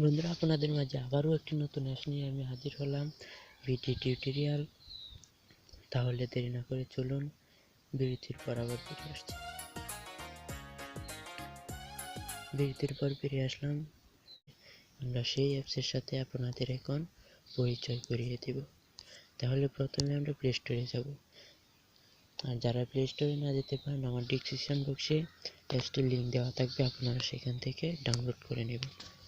বন্ধুরা, আপনাদের মাঝে আবারও একটি নতুন অ্যাপস নিয়ে আমি হাজির হলাম ভিটি টিউটোরিয়াল। তাহলে দেরি না করে চলুন বিরতির পর আবার ফিরে আসছি। বিরতির পর ফিরে আসলাম। আমরা সেই অ্যাপসের সাথে আপনাদের এখন পরিচয় করিয়ে দেব। তাহলে প্রথমে আমরা প্লে স্টোরে যাব। আর যারা প্লে স্টোরে না যেতে পারেন, আমার ডিসক্রিপশন বক্সে অ্যাপসটির লিঙ্ক দেওয়া থাকবে। আপনারা সেখান থেকে ডাউনলোড করে নেবেন।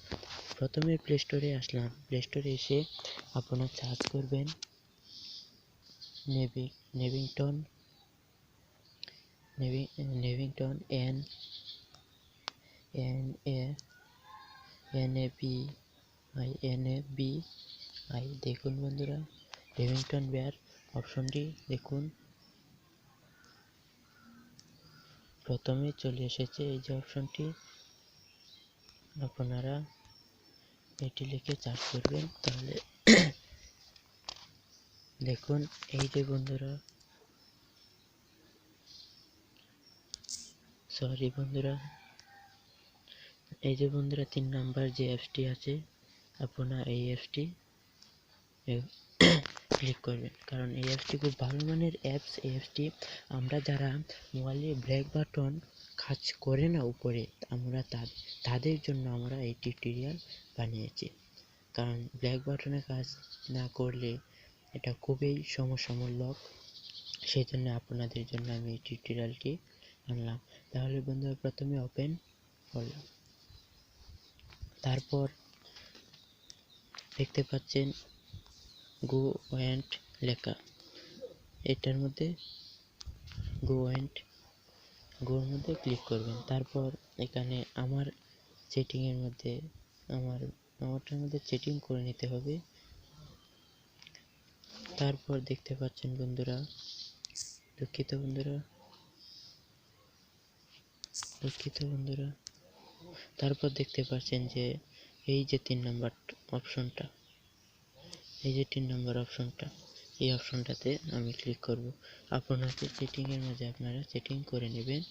প্রথমে প্লে স্টোরে আসলাম। প্লে স্টোরে এসে আপনারা সার্চ করবেন navy Nevington navy Nevington N N A N A B I N A B I দেখুন বন্ধুরা। নেভিংটন বেয়ার অপশনটি দেখুন। প্রথমে চলে এসেছে এই যে অপশনটি আপনারা এটি লিখে চার্জ করবেন, তাহলে দেখুন, এই যে বন্ধুরা সরি বন্ধুরা, এই যে বন্ধুরা, তিন নাম্বার যে অ্যাপসটি আছে, আপনার এই অ্যাপসটি ক্লিক করবেন। কারণ এই অ্যাপসটি খুব ভালো মানের অ্যাপস এই অ্যাপসটি আমরা যারা মোবাইলে ব্ল্যাক বাটন কাজ করে না উপরে, আমরা তাদের জন্য আমরা এই টিউটোরিয়াল বানিয়েছি। কারণ ব্ল্যাক বাটনে কাজ না করলে এটা খুবই সমস্যামূলক সেই জন্য আপনাদের জন্য আমি এই টিউটোরিয়ালটি আনলাম। তাহলে বন্ধুরা, প্রথমে ওপেন করলাম। তারপর দেখতে পাচ্ছেন গো ওয়েন্ট লেখা। এটার মধ্যে গো ওয়েন্ট গোর মধ্যে ক্লিক করবেন। তারপর এখানে আমার সেটিংয়ের মধ্যে আমার, আমারটার মধ্যে সেটিং করে নিতে হবে। তারপর দেখতে পাচ্ছেন বন্ধুরা, দুঃখিত বন্ধুরা দুঃখিত বন্ধুরা। তারপর দেখতে পাচ্ছেন যে এই যে তিন নাম্বার অপশনটা এই যে তিন নম্বর অপশনটা এই অপশনটাতে আমি ক্লিক করব। আপনাদের সেটিংয়ের মাঝে আপনারা সেটিং করে নেবেন।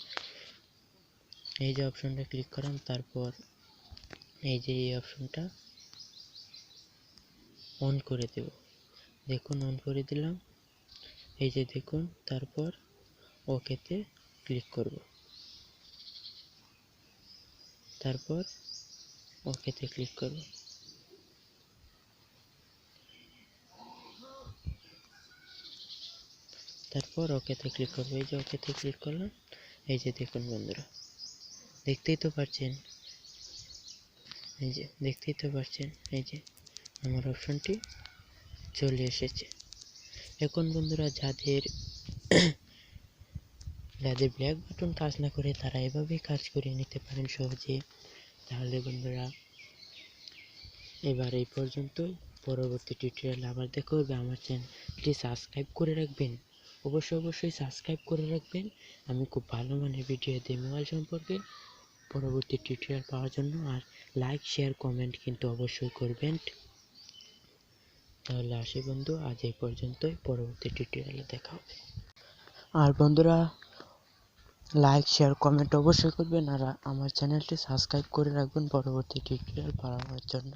এই যে অপশনটা ক্লিক করাম, তারপর এই যে এই অপশনটা অন করে দেব। দেখুন অন করে দিলাম। এই যে দেখুন, তারপর ওকেতে ক্লিক করব। তারপর ওকেতে ক্লিক করব। তারপর ওকেতে ক্লিক করব। এই যে ওকেতে ক্লিক করলাম, এই যে দেখুন বন্ধুরা, দেখতেই তো পারছেন, এই যে দেখতেই তো পারছেন, এই যে আমার অপশনটি চলে এসেছে। এখন বন্ধুরা, যাদের যাদের ব্ল্যাক বাটন কাজ না করে তারা এভাবেই কাজ করে নিতে পারেন সহজে। তাহলে বন্ধুরা, এবার এই পর্যন্তই। পরবর্তী টিউটোরিয়াল আবার দেখা হবে। আমার চ্যানেলটি সাবস্ক্রাইব করে রাখবেন। অবশ্যই অবশ্যই সাবস্ক্রাইব করে রাখবেন। আমি খুব ভালো মানের ভিডিও দিই মোবাইল সম্পর্কে পরবর্তী টিউটোরিয়াল পাওয়ার জন্য আর লাইক শেয়ার কমেন্ট কিন্তু অবশ্যই করবেন। তাহলে আসি বন্ধু, আজ এই পর্যন্তই। পরবর্তী টিউটোরিয়ালে দেখা হবে। আর বন্ধুরা লাইক শেয়ার কমেন্ট অবশ্যই করবেন আর আমার চ্যানেলটি সাবস্ক্রাইব করে রাখবেন পরবর্তী টিউটোরিয়াল পাওয়ার জন্য।